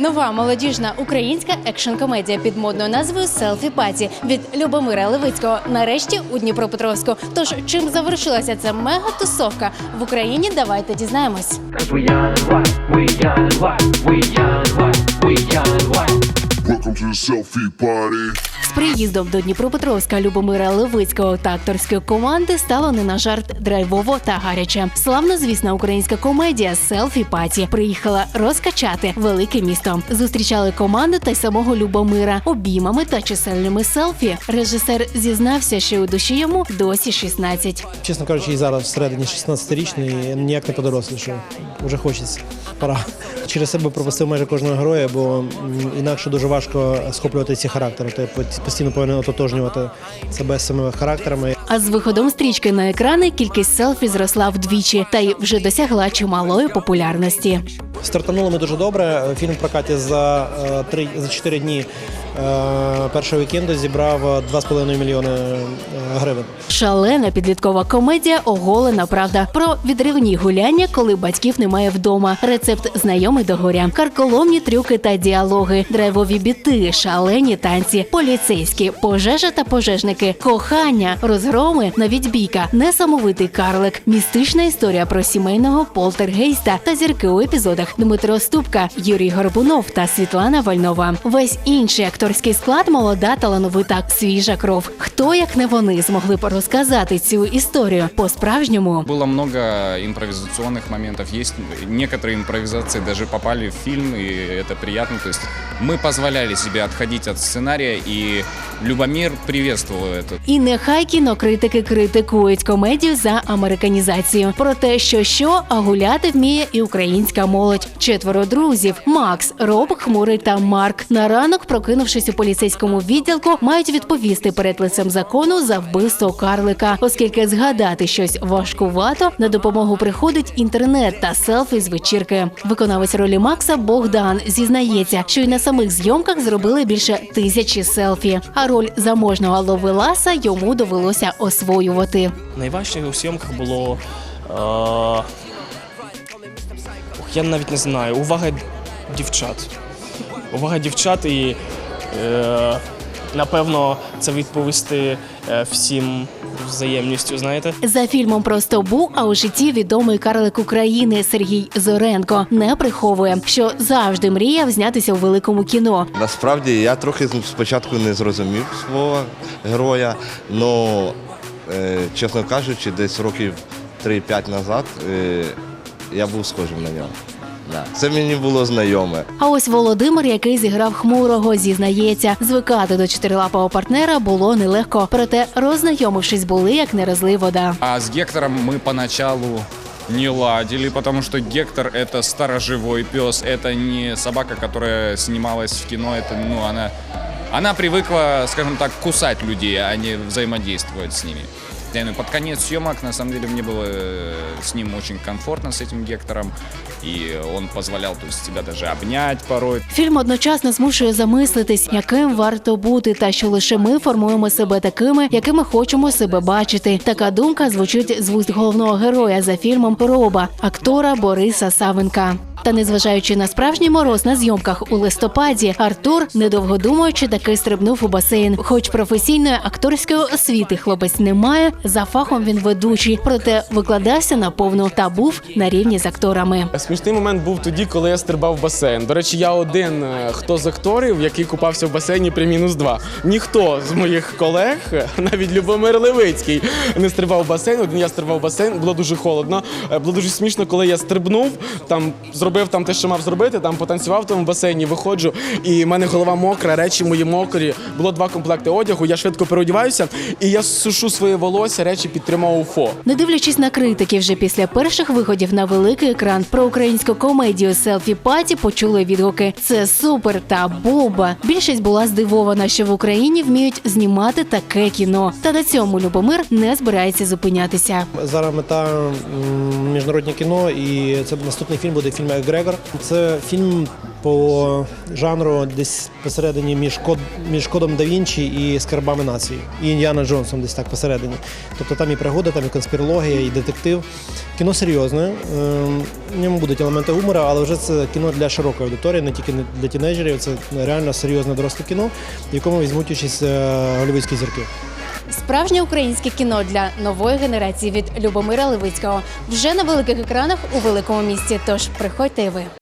Нова молодіжна українська екшн-комедія під модною назвою Селфі Паті від Любомира Левицького нарешті у Дніпропетровську. Тож чим завершилася ця мега-тусовка в Україні? Давайте дізнаємось. З приїздом до Дніпропетровська Любомира Левицького та акторської команди стало не на жарт драйвово та гаряче. Славно звісна українська комедія Селфі Паті приїхала розкачати велике місто. Зустрічали команду та й самого Любомира обіймами та чисельними селфі. Режисер зізнався, що у душі йому досі 16. Чесно кажучи, і зараз всередині 16-річний ніяк не подорослішав. Уже хочеться. Пора. Через себе пропустив майже кожного героя, бо інакше дуже важко схоплювати ці характери. Ти по- постійно повинен ототожнювати себе з самими характерами. А з виходом стрічки на екрани кількість селфі зросла вдвічі та й вже досягла чималої популярності. Стартанули ми дуже добре. Фільм в прокаті за е, три за чотири дні е, першого вікенду зібрав е, 2,5 мільйони е, гривень. Шалена підліткова комедія Оголена правда. Про відривні гуляння, коли батьків немає вдома. Рецепт знайомий до горя, карколомні трюки та діалоги, драйвові біти, шалені танці, поліцейські, пожежа та пожежники, кохання, розгроми, навіть бійка, несамовитий карлик, містична історія про сімейного полтергейста та зірки у епізодах Дмитро Ступка, Юрій Горбунов та Світлана Вальнова. Весь інший акторський склад молода, талановита, свіжа кров. Хто як не вони змогли б розказати цю історію по-справжньому? Было много импровизационных моментов. Есть некоторые импровизации даже попали в фильм, и это приятно. То есть мы позволяли себе отходить от сценария, и Любомир приветствовал это. І нехай кінокритики критикують комедію за американізацію. Про те, що що, а гуляти вміє і українська молодь. Четверо друзів: Макс, Роб, Хмурий та Марк. На ранок, прокинувшись у поліцейському відділку, мають відповісти перед лицем закону за вбивство карлика, оскільки згадати щось важкувато на допомогу приходить інтернет та селфі з вечірки. Виконавець ролі Макса Богдан зізнається, що й на самих зйомках зробили більше тисячі селфі. А роль заможного ловеласа йому довелося освоювати. Найважче у зйомках було. Е... я навіть не знаю. Увага дівчат. Увага дівчат і е... напевно це відповісти е, всім взаємністю, знаєте. За фільмом просто був, а у житті відомий карлик України Сергій Зоренко не приховує, що завжди мріяв знятися у великому кіно. Насправді я трохи спочатку не зрозумів свого героя, але, чесно кажучи, десь років 3-5 назад е, я був схожим на нього. Да. Це мені було знайоме. А ось Володимир, який зіграв хмурого, зізнається, звикати до чотирилапого партнера було нелегко. Проте, роззнайомившись, були як не розлий вода. А с Гектором мы поначалу не ладили, потому что Гектор это сторожевой пес, это не собака, которая снималась в кино, это, ну, она, она привыкла, скажем так, кусать людей, а не взаимодействовать с ними. Да, ну, под конец съемок, на самом деле, мне было э, с ним очень комфортно, с этим Гектором, и он позволял, то есть, тебя даже обнять порой, Фільм одночасно змушує замислитись, яким варто бути, та що лише ми формуємо себе такими, якими хочемо себе бачити. Така думка звучить з вуст головного героя за фільмом Роба, актора Бориса Савенка. Та незважаючи на справжній мороз на зйомках у листопаді, Артур, недовго думаючи, таки стрибнув у басейн. Хоч професійної акторської освіти хлопець не має, за фахом він ведучий, проте викладався на повну та був на рівні з акторами. Смішний момент був тоді, коли я стрибав в басейн. До речі, я один е, хто з акторів, який купався в басейні при мінус два. Ніхто з моїх колег, навіть Любомир Левицький, не стрибав в басейн. Один я стрибав в басейн, було дуже холодно. Е, Було дуже смішно, коли я стрибнув, там зробив там те, що мав зробити, там потанцював в тому басейні, виходжу, і в мене голова мокра, речі мої мокрі. Було два комплекти одягу. Я швидко переодіваюся, і я сушу своє волосся, речі підтримав уфо. Не дивлячись на критики, вже після перших виходів на великий екран про українську комедію Селфі Паті почули відгуки. Це супер та боба. Більшість була здивована, що в Україні вміють знімати таке кіно. Та на цьому Любомир не збирається зупинятися. Зараз мета міжнародне кіно, і це наступний фільм буде фільм Егрегор. Це фільм по жанру десь посередині між код між кодом да Вінчі і скарбами нації, і Індіана Джонсом, десь так посередині. Тобто там і пригода, там і конспірологія, і детектив. Кіно серйозне. ем, В ньому будуть елементи гумора, але вже це кіно для широкої аудиторії, не тільки для тінейджерів. Це реально серйозне доросле кіно, в якому візьмуть участь е, голівудські зірки. Справжнє українське кіно для нової генерації від Любомира Левицького вже на великих екранах у великому місті. Тож приходьте і ви.